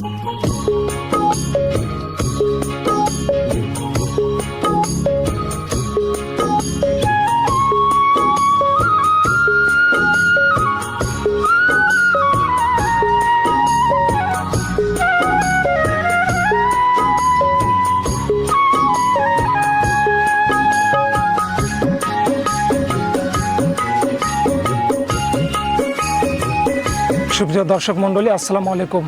Música সুপ্রিয় দর্শক মণ্ডলী, আসসালামু আলাইকুম।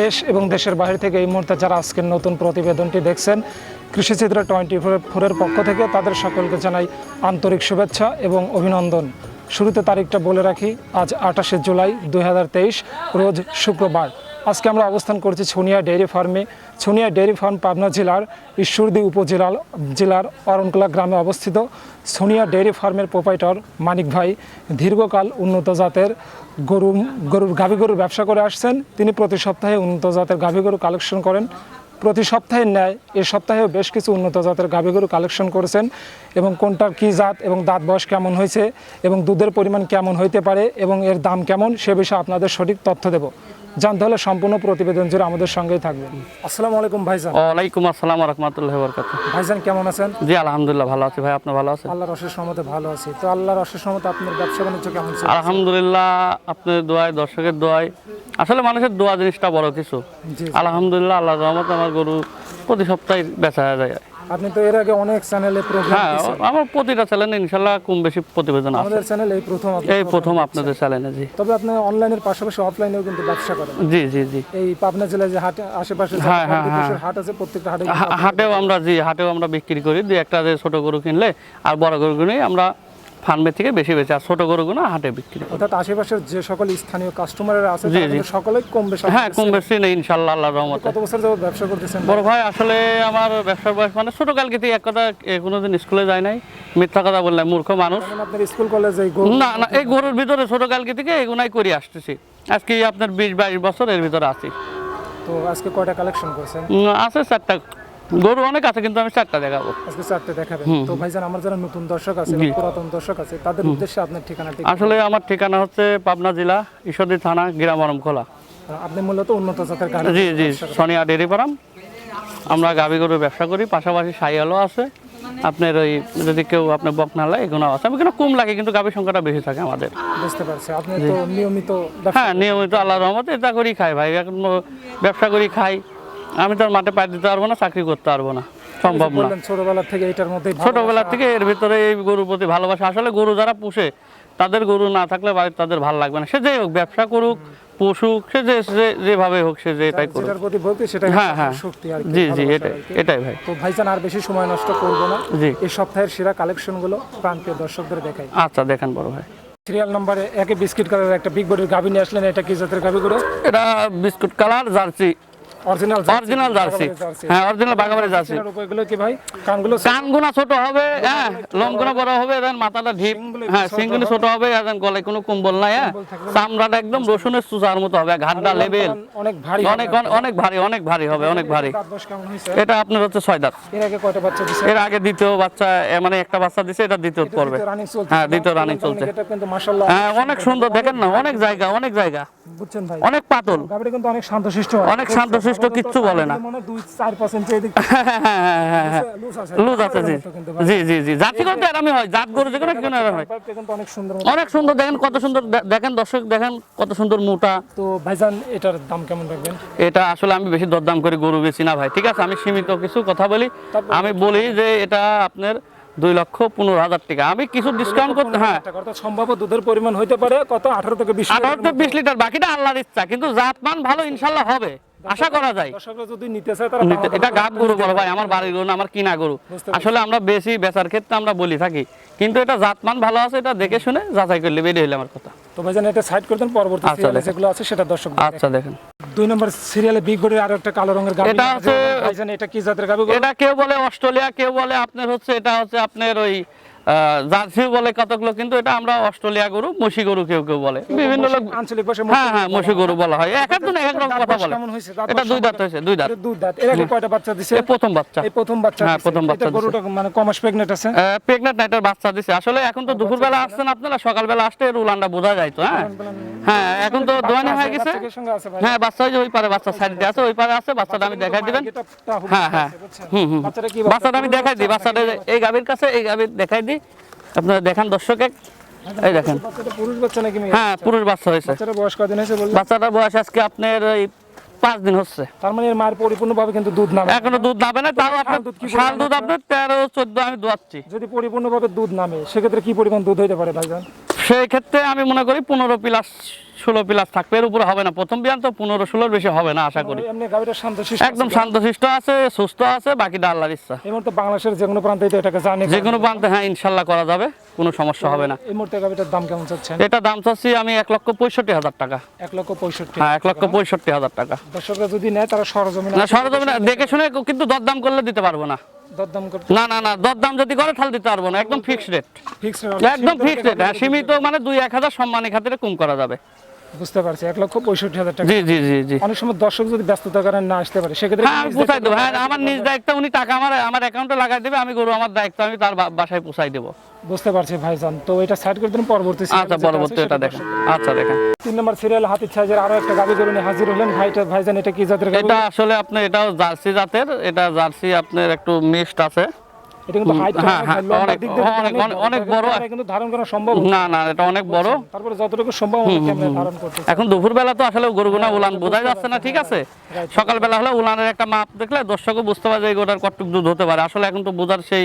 দেশ এবং দেশের বাইরে থেকে এই মুহূর্তে যারা আজকের নতুন প্রতিবেদনটি দেখছেন, কৃষিচিত্র টোয়েন্টি ফোরের পক্ষ থেকে তাদের সকলকে জানাই আন্তরিক শুভেচ্ছা এবং অভিনন্দন। শুরুতে তারিখটা বলে রাখি, আজ আঠাশে জুলাই দু হাজার তেইশ, রোজ শুক্রবার। আজকে আমরা অবস্থান করছি ছুনিয়া ডেয়ারি ফার্মে। ছুনিয়া ডেয়ারি ফার্ম পাবনা জেলার ঈশ্বরদী উপজেলার, জেলার অরণকলা গ্রামে অবস্থিত। সোনিয়া ডেয়ারি ফার্মের প্রোপাইটর মানিক ভাই দীর্ঘকাল উন্নত জাতের গরু, গরুর, গাভী গরুর ব্যবসা করে আসছেন। তিনি প্রতি সপ্তাহে উন্নত জাতের গাভী গরু কালেকশন করেন। প্রতি সপ্তাহের ন্যায় এ সপ্তাহেও বেশ কিছু উন্নত জাতের গাভী গরু কালেকশন করেছেন এবং কোনটার কী জাত এবং দাঁত বয়স কেমন হয়েছে এবং দুধের পরিমাণ কেমন হইতে পারে এবং এর দাম কেমন সে বিষয়ে আপনাদের সঠিক তথ্য দেব। জানতে হলে সম্পূর্ণ প্রতিবেদন জুড়ে আমাদের সঙ্গেই থাকবেন। আসসালামু আলাইকুম ভাইজান। ওয়ালাইকুম আসসালাম রহমতুল্লাহ বরকাত ভাইজান কেমন আছেন? জি আলহামদুলিল্লাহ ভালো আছি। ভাই আপনি ভালো আছেন? আল্লাহর অশেষ রহমতে ভালো আছি। তো আল্লাহর অশেষ রহমতে আপনার ব্যবসা বাণিজ্য কেমন চলছে? আলহামদুলিল্লাহ আপনার দোয়ায় দর্শকের দোয়ায়। আসলে মানুষের দোয়া জিনিসটা বড় কিছু। আলহামদুলিল্লাহ আল্লাহ রহমতে আমার গরু প্রতি সপ্তাহে বেচা যায়। আপনি তো এর আগে অনেক চ্যানেলে প্রোগ্রাম হ্যাঁ আমার প্রতিটা চ্যানেলে ইনশাল্লাহ কম বেশি প্রতিবেদন আছে। আমাদের চ্যানেল এই প্রথম এই প্রথম আপনাদের চ্যানেলে জি। তবে আপনি অনলাইনের পাশাপাশি অফলাইনেও কিন্তু ব্যবসা করেন। জি জি জি। এই পাবনা জেলায় যে হাট আশেপাশে হ্যাঁ, হ্যাঁ, হাট আছে প্রত্যেকটা হাটে হাটেও আমরা জি হাটেও আমরা বিক্রি করি। দুই একটা যে ছোট গরু কিনলে আর বড় গরু কিনে আমরা ফার্মের থেকে বেশি বেশি আর ছোট গরুগুলো হাটে বিক্রি অর্থাৎ আশেপাশের যে সকল স্থানীয় কাস্টমাররা আছে। কিন্তু সকলেই কম বেশি হ্যাঁ কম বেশি নেই ইনশাল্লাহ আল্লাহ রহমতে। কত বছর যাবত ব্যবসা করতেছেন বড় ভাই আসলে আমার ব্যবসার বয়স মানে ছোটকালকে থেকে এক কথা কোনোদিন স্কুলে যায় নাই। মিথ্যা কথা বললাম মূর্খ মানুষ। আপনার স্কুল কলেজে এই গরু না না এই গরুর ভিতরে ছোটকালকে থেকে এগুলাই করে আসতেছি। আজকে আপনার বিশ বাইশ বছর এর ভিতরে আছি। তো আজকে কয়টা কালেকশন করছেন? আছে চারটা গরু অনেক আছে কিন্তু আমি চারটা দেখাবো। আজকে চারটে দেখাবেন। তো ভাইজান আমার যারা নতুন দর্শক আছে পুরাতন দর্শক আছে তাদের উদ্দেশ্যে আপনার ঠিকানাটি আসলে আমার ঠিকানা হচ্ছে পাবনা জেলা ঈশ্বরদী থানা গ্রাম খোলা আপনি মূলত উন্নত জাতের গাড়ি G G Sonia dairy farm. আমরা গাভী গরুর ব্যবসা করি পাশাপাশি সাইয়ালও আছে। আপনার ওই যদি কেউ আপনার বকনালা এগুলো আছে। আমি কিন্তু কম লাগে কিন্তু গাভীর সংখ্যাটা বেশি থাকে আমাদের। বুঝতে পারছি। আপনি তো নিয়মিত হ্যাঁ নিয়মিত আল্লাহ রহমতে এটা করি খাই ভাই। এখন ব্যবসা করি খাই। আমি তো মাঠে পায়ে দিতে পারব না চাকরি করতে পারব না। সম্ভব না। ছোটবেলা থেকে এটার মধ্যে ছোটবেলা থেকে এর ভিতরে এই গরুর প্রতি ভালোবাসা। আসলে গরু যারা পুষে তাদের গরু না থাকলে বাড়িতে তাদের ভালো লাগবে না। সে যেই হোক ব্যবসা করুক পশুক সে যে যে- যেভাবে হোক সে যে এটাই করুক। প্রতি ভক্তি সেটাই হ্যাঁ হ্যাঁ। শক্তি আর জি জি এটাই এটাই ভাই। তো ভাইজান আর বেশি সময় নষ্ট করব না। জি। এই সপ্তাহের সেরা কালেকশনগুলো প্রান্তীয় দর্শকদের দেখাই। আচ্ছা দেখেন বড় ভাই। সিরিয়াল নম্বরে একে বিস্কিট কালারের একটা বিগ বডির গাভী নিয়ে আসলেন এটা কি জাতের গাভী গুলো এটা biscuit colour jersey. Original original jersey. হ্যাঁ অরিজিনাল বাগাবাড়ি জার্সি। উপায়গুলো কি ভাই? কানগুলো কানগুনা ছোট হবে হ্যাঁ লোমগুনা বড় হবে। দেন মাথাটা ঢিপ। হ্যাঁ সিংগুনি ছোট হবে। আর দেন গলায় কোনো কম্বল নাই হ্যাঁ। চামড়াটা একদম রসুনের সুচার মতো হবে ঘাটটা লেবেল। অনেক ভারী অনেক অনেক- অনেক ভারী অনেক ভারী হবে অনেক ভারী। দাঁত বয়স কেমন হয়েছে? এটা আপনার হচ্ছে ছয় দাঁত। এর আগে কয়টা বাচ্চা দিছে? এর আগে দ্বিতীয় বাচ্চা মানে একটা বাচ্চা দিছে এটা দ্বিতীয় পড়বে হ্যাঁ দ্বিতীয় রানিং চলছে। এটা কিন্তু মাশাআল্লাহ হ্যাঁ অনেক সুন্দর দেখেন না অনেক জায়গা অনেক জায়গা। বুঝছেন ভাই? অনেক পাতল। কিন্তু অনেক শান্তশিষ্ট অনেক শান্তশিষ্ট, কিচ্ছু বলে না। হ্যাঁ হ্যাঁ হ্যাঁ লুজ আছে। জি। জি জি জি। জাতি করতে আরামই হয় জাত গরু কেন আরাম হয়। অনেক সুন্দর দেখেন কত সুন্দর দেখেন দর্শক দেখেন কত সুন্দর মোটা। তো ভাইজান এটার দাম কেমন রাখবেন? এটা আসলে আমি বেশি দরদাম করে গরু বেশি না ভাই ঠিক আছে? আমি সীমিত কিছু কথা বলি। আমি বলি যে এটা আপনার দুই লক্ষ পনেরো হাজার টাকা। আমি কিছু ডিসকাউন্ট করতে হ্যাঁ। সম্ভাব্য দুধের পরিমাণ হইতে পারে কত? আঠারো থেকে বিশ আঠারো থেকে বিশ লিটার বাকিটা আল্লাহর ইচ্ছা। কিন্তু জাত মান ভালো ইনশাল্লাহ হবে। আশা করা যায়। যদি নিতে চায় তারা এটা গাব গরু বড় ভাই আমার বাড়ির গরু না আমার কিনা গরু। আসলে আমরা বেশি বেচার ক্ষেত্রে আমরা বলি থাকি। কিন্তু এটা জাতমান ভালো আছে এটা দেখে শুনে যাচাই করলে বেরিয়ে হইলে আমার কথা। তো ভাইজান এটা সাইড করে দেন পরবর্তী আচ্ছা, সিরিয়ালে যেগুলো আছে সেটা দর্শক আচ্ছা দেখেন। দুই নম্বর সিরিয়ালে বিগ বডির আরও একটা কালো রঙের গাভী এটা আছে। ভাইজান এটা কি জাতের গাভী গো? এটা কেউ বলে অস্ট্রেলিয়া কেউ বলে আপনার হচ্ছে এটা হচ্ছে আপনার ওই জার্সিও বলে কতগুলো কিন্তু এটা আমরা অস্ট্রেলিয়া গরু মসি গরু কেউ কেউ বলে। বিভিন্ন লোক আঞ্চলিক ভাষায় হ্যাঁ হ্যাঁ মসি গরু বলা হয়। এক একজন এক রকম কথা বলে। এটা দুই দাঁত হয়েছে দুই দাঁত। দুই দাঁত। এর আগে কয়টা বাচ্চা দিছে? প্রথম বাচ্চা। এই প্রথম বাচ্চা হ্যাঁ, প্রথম বাচ্চা গরুটা মানে কমাস প্রেগন্যান্ট আছে? প্রেগনেন্ট নাইটের বাচ্চা দিছে। আসলে এখন তো দুপুরবেলা আসছেন আপনারা সকালবেলা আসতে রুলান্ডা বোঝা যায় তো হ্যাঁ হ্যাঁ এখন তো দোয়ানি হয়ে গেছে। হ্যাঁ বাচ্চা ওই যে ওই পারে বাচ্চা সাইডে আছে ওই পারে আছে বাচ্চাটা আমি দেখাই দিবেন। হ্যাঁ হ্যাঁ। হুম হুম। বাচ্চাটা আমি দেখাই দিই বাচ্চাটা এই গাভীর কাছে এই গাভীর দেখাই দিই। আপনারা দেখান দর্শকে। এই দেখেন। পুরুষ বাচ্চা নাকি হ্যাঁ পুরুষ বাচ্চা হয়েছে। বাচ্চাটার বয়স কদিন হয়েছে বাচ্চাটার বয়স আজকে আপনার এই পাঁচ দিন হচ্ছে। তার মানে এর মায়ের পরিপূর্ণভাবে কিন্তু দুধ নামে। এখনও দুধ নামে না তাও আপনার দুধ কি শাল দুধ আপনার তেরো চোদ্দ আমি দোয়াচ্ছি যদি পরিপূর্ণভাবে দুধ নামে সেক্ষেত্রে কি পরিমাণ দুধ হইতে পারে ভাইজান? সেই ক্ষেত্রে আমি মনে করি পনেরো প্লাস ষোলো প্লাস থাকবে। এর উপরে হবে না। প্রথম বিয়ান তো পনেরো ষোলোর বেশি হবে না আশা করি। একদম শান্তশিষ্ট আছে সুস্থ আছে বাকিটা আল্লাহর ইচ্ছা। এই মুহূর্তে বাংলাদেশের যে কোনো প্রান্তে এটাকে জানি। যে কোনো প্রান্তে হ্যাঁ ইনশাল্লাহ করা যাবে। কোনো সমস্যা হবে না। এই মুহূর্তে গাড়িটার দাম কেমন চাচ্ছেন? এটা দাম চাচ্ছি আমি এক লক্ষ পঁয়ষট্টি হাজার টাকা। এক লক্ষ পঁয়ষট্টি হ্যাঁ এক লক্ষ পঁয়ষট্টি হাজার টাকা। দর্শকরা যদি নেয় তারা সরজমিনে না সরজমিনে দেখে শুনে কিন্তু দরদাম করলে দিতে পারব না। না না না দরদাম যদি করে তাহলে দিতে পারব না। একদম ফিক্সড রেট একদম ফিক্সড রেট হ্যাঁ সীমিত মানে দুই এক হাজার সম্মানের খাতিরে কম করা যাবে। বুঝতে পারছি এক লক্ষ পঁয়ষট্টি হাজার টাকা। জি জি জি জি। অনেক সময় দর্শক যদি ব্যস্ততার কারণে না আসতে পারে সেক্ষেত্রে হ্যাঁ দেবো। হ্যাঁ আমার নিজ দায়িত্ব উনি টাকা আমার আমার অ্যাকাউন্টে লাগাই দেবে আমি গরু আমার দায়িত্ব আমি তার বাসায় পোষাই দেবো। বুঝতে পারছি ভাইজান। তো এটা সাইড করে দিন পরবর্তী আচ্ছা পরবর্তী এটা দেখেন। আচ্ছা দেখেন। তিন নম্বর সিরিয়াল হাতির সাইজের আরও একটা গাবি গরু নিয়ে হাজির হলেন। ভাইটা ভাইজান এটা কি জাতের এটা আসলে আপনি এটাও জার্সি জাতের এটা জার্সি আপনার একটু মিক্সড আছে। এটা কিন্তু হাইট হ্যাঁ, হ্যাঁ, অনেক- অনেক- অনেক- অনেক বড়। কিন্তু ধারণ করা সম্ভব না না এটা অনেক বড়। তারপরে যতটুকু সম্ভব আমরা ধারণ করতে এখন দুপুরবেলা তো আসলে গরুগুনা উলান বোঝা যাচ্ছে না ঠিক আছে? সকালবেলা হলে উলানের একটা মাপ দেখলে দর্শকও বুঝতে পারে এই গরুটার কতটুকু দুধ হতে পারে। আসলে এখন তো বোঝার সেই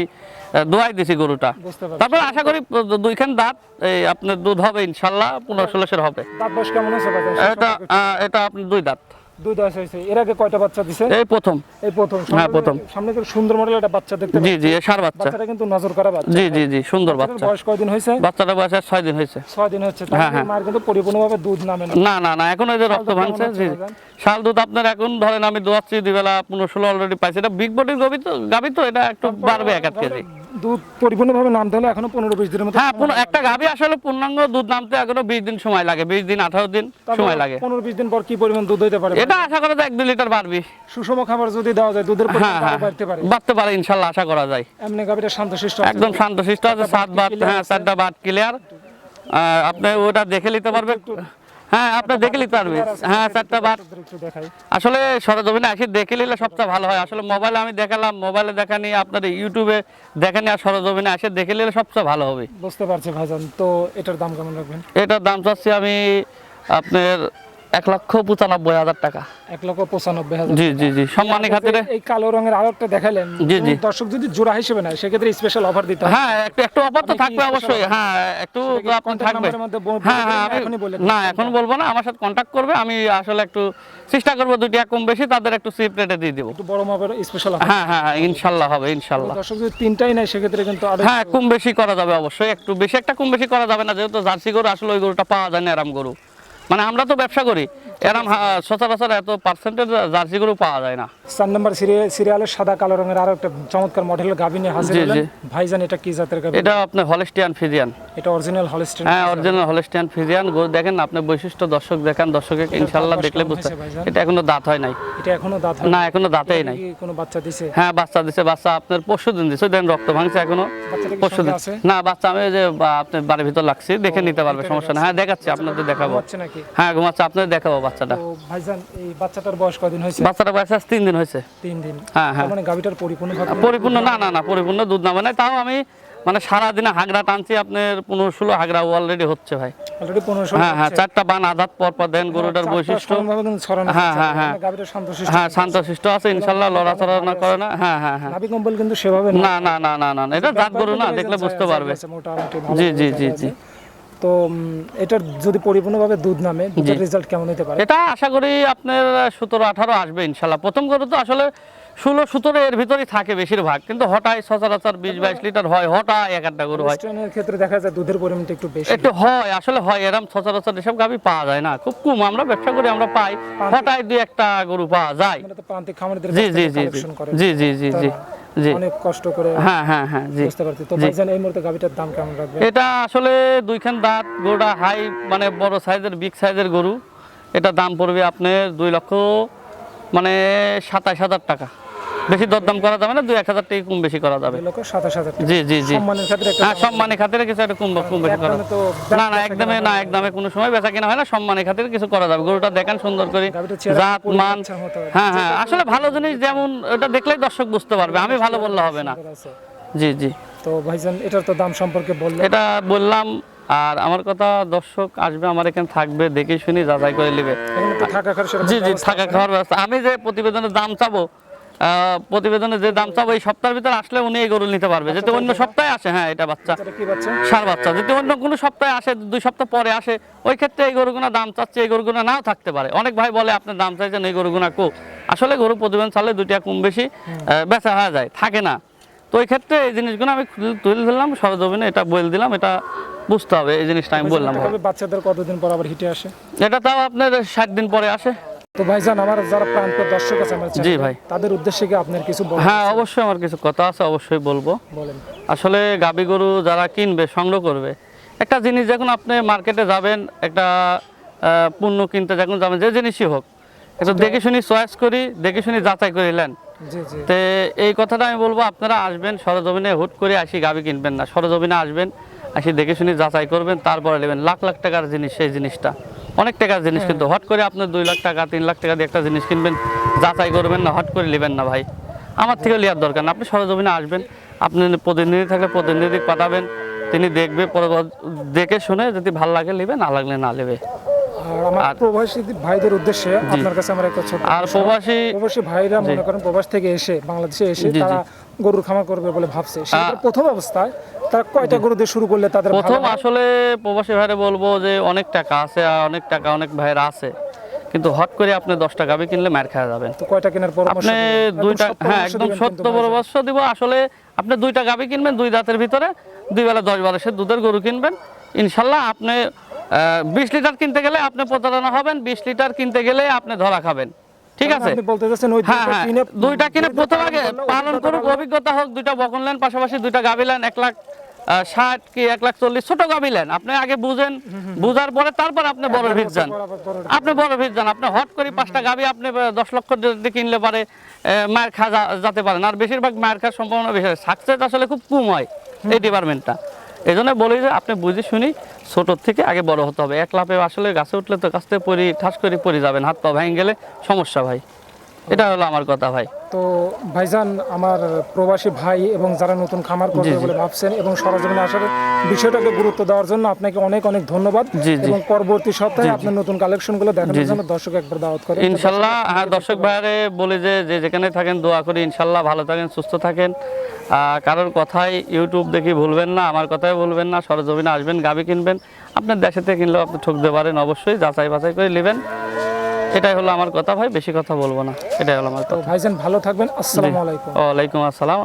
দোয়াই দিছি গরুটা। তারপর আশা করি দুইখান দাঁত এই আপনার দুধ হবে ইনশাল্লাহ পনেরো ষোলোশের হবে। দাঁত বয়স কেমন আছে এটা এটা আপনি দুই দাঁত। দুই দশ হয়েছে। এর আগে কয়টা বাচ্চা দিছে? এই প্রথম। এই প্রথম। হ্যাঁ, প্রথম। সামনে সুন্দর মডেল একটা বাচ্চা দেখতে জি জি সার বাচ্চা। বাচ্চাটা কিন্তু নজর করা বাচ্চা। জি জি জি সুন্দর বাচ্চা। বয়স কয়দিন হয়েছে? বাচ্চাটা বয়স আর ছয় দিন হয়েছে। ছয় দিন হচ্ছে হ্যাঁ, হ্যাঁ। মায়ের কিন্তু পরিপূর্ণভাবে দুধ নামে না। না না না এখন ওই যে রক্ত ভাঙছে জি? শাল দুধ আপনার এখন ধরেন আমি দোয়াচ্ছি দুই বেলা পনেরো ষোলো অলরেডি পাইছি। এটা বিগ বডির গবি তো গাবি তো এটা একটু বাড়বে এক আধ কেজি। দুধ পরিপূর্ণভাবে নামতে হলে এখনও পনেরো বিশ দিনের মতো হ্যাঁ একটা আসলে পূর্ণাঙ্গ দুধ নামতে এখনও বিশ দিন সময় লাগে বিশ দিন আঠারো দিন সময় লাগে। পনেরো বিশ দিন পর কি পরিমাণ দুধ হইতে পারে? এটা আশা করা যায় এক দুই লিটার বাড়বি। সুষম খাবার যদি দেওয়া যায় দুধের হ্যাঁ হ্যাঁ বাড়তে পারে। বাড়তে পারে ইনশাল্লাহ আশা করা যায়। এমনি গাভিটা শান্তশিষ্ট একদম শান্তশিষ্ট আছে সাত বাট হ্যাঁ চারটা বাট ক্লিয়ার আপনি ওটা দেখে নিতে পারবে হ্যাঁ আপনি দেখে নিতে পারবে হ্যাঁ চারটা বাট আসলে সরজমিনে আসি দেখে নিলে সবচেয়ে ভালো হয়। আসলে মোবাইলে আমি দেখালাম মোবাইলে দেখা নিয়ে আপনার ইউটিউবে দেখে নিয়ে আর সরজমিনে আসে দেখে নিলে সবচেয়ে ভালো হবে। বুঝতে পারছি ভাইজান। তো এটার দাম কেমন রাখবেন? এটার দাম চাচ্ছি আমি আপনার এক লক্ষ পঁচানব্বই হাজার টাকা। এক লক্ষ পঁচানব্বই হাজার জি জি জি সম্মানী খাতিরে এই কালো রঙের আরও দেখালেন জি, জি। দর্শক যদি জোড়া হিসেবে নেয় সেক্ষেত্রে স্পেশাল অফার দিতে হ্যাঁ একটু একটু অফার তো থাকবে অবশ্যই। হ্যাঁ একটু থাকবে। হ্যাঁ হ্যাঁ আমি এখনই বলে না এখন বলব না আমার সাথে কন্ট্যাক্ট করবে। আমি আসলে একটু চেষ্টা করব দুই টাকা কম বেশি তাদের একটু চিপ রেটে দিয়ে দেবো। একটু বড় মাপের স্পেশাল অফার হ্যাঁ হ্যাঁ হ্যাঁ, ইনশাল্লাহ হবে ইনশাল্লাহ। দর্শক যদি তিনটাই নেয় সেক্ষেত্রে কিন্তু হ্যাঁ কম বেশি করা যাবে অবশ্যই। একটু বেশি একটা কম বেশি করা যাবে না যেহেতু জার্সি গরু আসলে ওই গরুটা পাওয়া যায় না এরাম গরু। মানে আমরা তো ব্যবসা করি। এরাম হা- সচরাচর এত পার্সেন্টেজ জার্সি গরু পাওয়া যায় না। চার নম্বর সিরিয়ালের সাদা কালো রঙের আরও একটা চমৎকার মডেলের হাজির হলেন। ভাইজান এটা কি জাতের গাভি এটা আপনার হলিস্টিয়ান ফিজিয়ান এটা অরিজিনাল হ্যাঁ অরিজিনাল হলিস্টিয়ান ফিজিয়ান গরু দেখেন আপনি বৈশিষ্ট্য দর্শক দেখেন দর্শকে ইনশাল্লাহ দাঁত দেখলে বুঝতে এটা এখনও দাঁত হয় নাই। এটা এখনও দাঁত হয় না এখনও দাঁতেই নাই। কোনো বাচ্চা দিছে? হ্যাঁ বাচ্চা দিছে বাচ্চা আপনার পরশু দিন দিছে। দেন রক্ত ভাঙছে এখনও। পরশু দিন। না বাচ্চা আমি যে আপনার বাড়ির ভিতর লাগছি। দেখে নিতে পারবে সমস্যা না হ্যাঁ দেখাচ্ছি আপনাদের দেখাবো। হ্যাঁ ঘুমাচ্ছে আপনাদের দেখাবো বাচ্চাটা। ভাইজান এই বাচ্চাটার বয়স হয়েছে? বাচ্চাটা বয়স আজ তিন দিন হয়েছে। তিন দিন। হ্যাঁ হ্যাঁ। মানে গাভিটার পরিপূর্ণ পরিপূর্ণ না না না পরিপূর্ণ দুধ নাই। তাও আমি মানে সারাদিনে হাগড়া টানছি আপনার পনেরো ষোলো হাগড়া অলরেডি হচ্ছে ভাই। অলরেডি পনেরোশো হ্যাঁ হ্যাঁ চারটা বান আধাত পর পর দেন গরুটার বৈশিষ্ট্য। হ্যাঁ, হ্যাঁ, হ্যাঁ। হ্যাঁ শান্তশিষ্ট আছে ইনশাল্লাহ লড়াচড়া না করে না। হ্যাঁ হ্যাঁ হ্যাঁ। নাভি কম্বল কিন্তু সেভাবে না না না না না না, এটা জাত গরু না দেখলে বুঝতে পারবে। জি, জি, জি, আছে। তো এটার যদি পরিপূর্ণভাবে দুধ নামে দুধের রেজাল্ট কেমন হতে পারে? এটা আশা করি আপনার সতেরো আঠারো আসবে ইনশাল্লাহ। প্রথম করে তো আসলে ষোলো সতেরো এর ভিতরেই থাকে বেশিরভাগ কিন্তু হঠাৎ সচরাচর বিশ বাইশ লিটার হয় হঠাৎ এক একটা গরু হয়। ক্ষেত্রে দেখা যায় দুধের পরিমাণটা একটু বেশি। একটু হয় আসলে হয় এরম সচরাচর এসব গাভি পাওয়া যায় না খুব কম আমরা ব্যবসা করি আমরা পাই হঠাৎ দুই একটা গরু পাওয়া যায়। মানে জি জি জি জি। জি জি জি জি অনেক কষ্ট করে হ্যাঁ হ্যাঁ হ্যাঁ জি। বুঝতে পারছি। তো ভাইজান এই মুহূর্তে গাভিটার দাম কেমন রাখবে এটা আসলে দুইখান দাঁত গরুটা হাই মানে বড় সাইজের বিগ সাইজের গরু। এটা দাম পড়বে আপনার দুই লক্ষ মানে সাতাশ হাজার টাকা। বেশি দরদাম করা যাবে না দুই এক হাজার টাকা কম বেশি করা যাবে। জি জি জি। হ্যাঁ সম্মানের খাতিরে কিছু একটা কম কম বেশি করা না না একদমে না একদমে কোনো সময় বেচা কিনা হয় না সম্মানের খাতিরে কিছু করা যাবে। গরুটা দেখেন সুন্দর করে জাত মান। হ্যাঁ হ্যাঁ আসলে ভালো জিনিস যেমন ওটা দেখলেই দর্শক বুঝতে পারবে আমি ভালো বললে হবে না। জি জি। তো ভাইজান এটার তো দাম সম্পর্কে বললেন। এটা বললাম আর আমার কথা দর্শক আসবে আমার এখানে থাকবে দেখে শুনি যাচাই করে নেবে। জি জি থাকা খাওয়ার ব্যবস্থা। আমি যে প্রতিবেদনের দাম চাবো প্রতিবেদনে যে দাম চাবো এই সপ্তাহের ভিতরে আসলে উনি এই গরু নিতে পারবে। যেহেতু অন্য সপ্তাহে আসে হ্যাঁ এটা বাচ্চা। সার বাচ্চা। যদি অন্য কোনো সপ্তাহে আসে দুই সপ্তাহ পরে আসে ওই ক্ষেত্রে এই গরুগুনা দাম চাচ্ছে এই গরুগুনা নাও থাকতে পারে। অনেক ভাই বলে আপনার দাম চাইছেন এই গরুগুনা কো। আসলে গরু প্রতিবেদন চালে দুইটা কম বেশি বেচা হয়ে যায় থাকে না। তো ওই ক্ষেত্রে এই জিনিসগুলো আমি তুলে দিলাম সরজমিনে এটা বলে দিলাম এটা বুঝতে হবে এই জিনিসটা আমি বললাম। বাচ্চাদের কতদিন পর আবার হিটে আসে? এটা তাও আপনার ষাট দিন পরে আসে। তো ভাইজান আমার যারা প্রান্ত দর্শক আছে আমার জি ভাই। তাদের উদ্দেশ্যে কি আপনার কিছু হ্যাঁ অবশ্যই আমার কিছু কথা আছে অবশ্যই বলব। বলেন। আসলে গাবি গরু যারা কিনবে সংগ্রহ করবে একটা জিনিস যখন আপনি মার্কেটে যাবেন একটা পণ্য কিনতে যখন যাবেন যে জিনিসই হোক একটু দেখে শুনি চয়েস করি দেখে শুনি যাচাই করে নেন। তে এই কথাটা আমি বলব আপনারা আসবেন সরজমিনে হুট করে আসি গাবি কিনবেন না। সরজমিনে আসবেন আসি দেখে শুনি যাচাই করবেন তারপরে নেবেন। লাখ লাখ টাকার জিনিস সেই জিনিসটা। অনেক টাকার জিনিস কিন্তু। হট করে আপনি দুই লাখ টাকা তিন লাখ টাকা দিয়ে একটা জিনিস কিনবেন যাচাই করবেন না হট করে নেবেন না ভাই। আমার থেকে লিয়ার দরকার না। আপনি সরজমিনে আসবেন আপনি প্রতিনিধি থাকলে প্রতিনিধি পাঠাবেন তিনি দেখবে পরে দেখে শুনে যদি ভালো লাগে নেবে না লাগলে না নেবে। আর প্রবাসী ভাইদের উদ্দেশ্যে আপনার কাছে আমার একটা ছোট আর প্রবাসী প্রবাসী ভাইরা মনে করেন প্রবাস থেকে এসে বাংলাদেশে এসে। তারা গরুর খামার করবে বলে ভাবছে। সেটা প্রথম অবস্থায় তারা কয়টা গরু দিয়ে শুরু করলে তাদের প্রথম আসলে প্রবাসী ভাইরে বলব যে অনেক টাকা আছে আর অনেক টাকা অনেক ভাইয়ের আছে। কিন্তু হট করে আপনি দশ টাকা কিনলে মার খাওয়া যাবেন তো কয়টা কেনার পরামর্শ আপনি দুইটা হ্যাঁ একদম সত্য পরামর্শ দিব। আসলে আপনি দুইটা গাবি কিনবেন দুই দাঁতের ভিতরে দুই বেলা দশ বারোশের দুধের গরু কিনবেন। ইনশাল্লাহ আপনি বিশ লিটার কিনতে গেলে আপনি প্রতারণা হবেন বিশ লিটার কিনতে গেলে আপনি ধরা খাবেন। ঠিক আছে? হ্যাঁ দুইটা হ্যাঁ। কিনে দুইটা কিনে প্রথম আগে পালন করুক অভিজ্ঞতা হোক দুইটা বকন নেন পাশাপাশি দুইটা গাবি লেন এক লাখ ষাট কি এক লাখ চল্লিশ ছোট গাবি নেন। আপনি আগে বুঝেন বুঝার পরে তারপর আপনি বড় ভিত যান। আপনি বড় ভিত যান। আপনি হট করে পাঁচটা গাবি আপনি দশ লক্ষ দিয়ে কিনলে পারে মায়ের খা যেতে পারেন। আর বেশিরভাগ মায়ের খাওয়ার সম্ভাবনা বেশি সাকসেস আসলে খুব কম হয় এই ডিপার্টমেন্টটা এই জন্য বলি যে আপনি বুঝে শুনি ছোটোর থেকে আগে বড় হতে হবে। এক লাফে আসলে গাছে উঠলে তো গাছ থেকে পরি ঠাস করে পড়ে যাবেন হাত পা ভেঙে গেলে সমস্যা ভাই। এটা হলো আমার কথা ভাই। তো ভাইজান আমার প্রবাসী ভাই এবং যারা নতুন খামার করবে। বলে ভাবছেন এবং সরজমিনে আসার বিষয়টাকে গুরুত্ব দেওয়ার জন্য আপনাকে অনেক অনেক ধন্যবাদ। এবং পরবর্তী সপ্তাহে আপনার নতুন কালেকশনগুলো দেখানোর জন্য দর্শক একবার দাওয়াত করে। ইনশাল্লাহ হ্যাঁ দর্শক ভাইয়ারে বলে যে যে যেখানে থাকেন দোয়া করি ইনশাল্লাহ ভালো থাকেন সুস্থ থাকেন। কারোর কথাই ইউটিউব দেখি ভুলবেন না আমার কথাই ভুলবেন না সরজমিনে আসবেন গাবি কিনবেন। আপনার দেশেতে কিনলেও আপনি ঠকতে পারেন অবশ্যই যাচাই বাছাই করে নেবেন। এটাই হলো আমার কথা ভাই বেশি কথা বলব না এটাই হলো আমার কথা। ভাইজান ভালো থাকবেন আসসালামু আলাইকুম। ওয়ালাইকুম আসসালাম।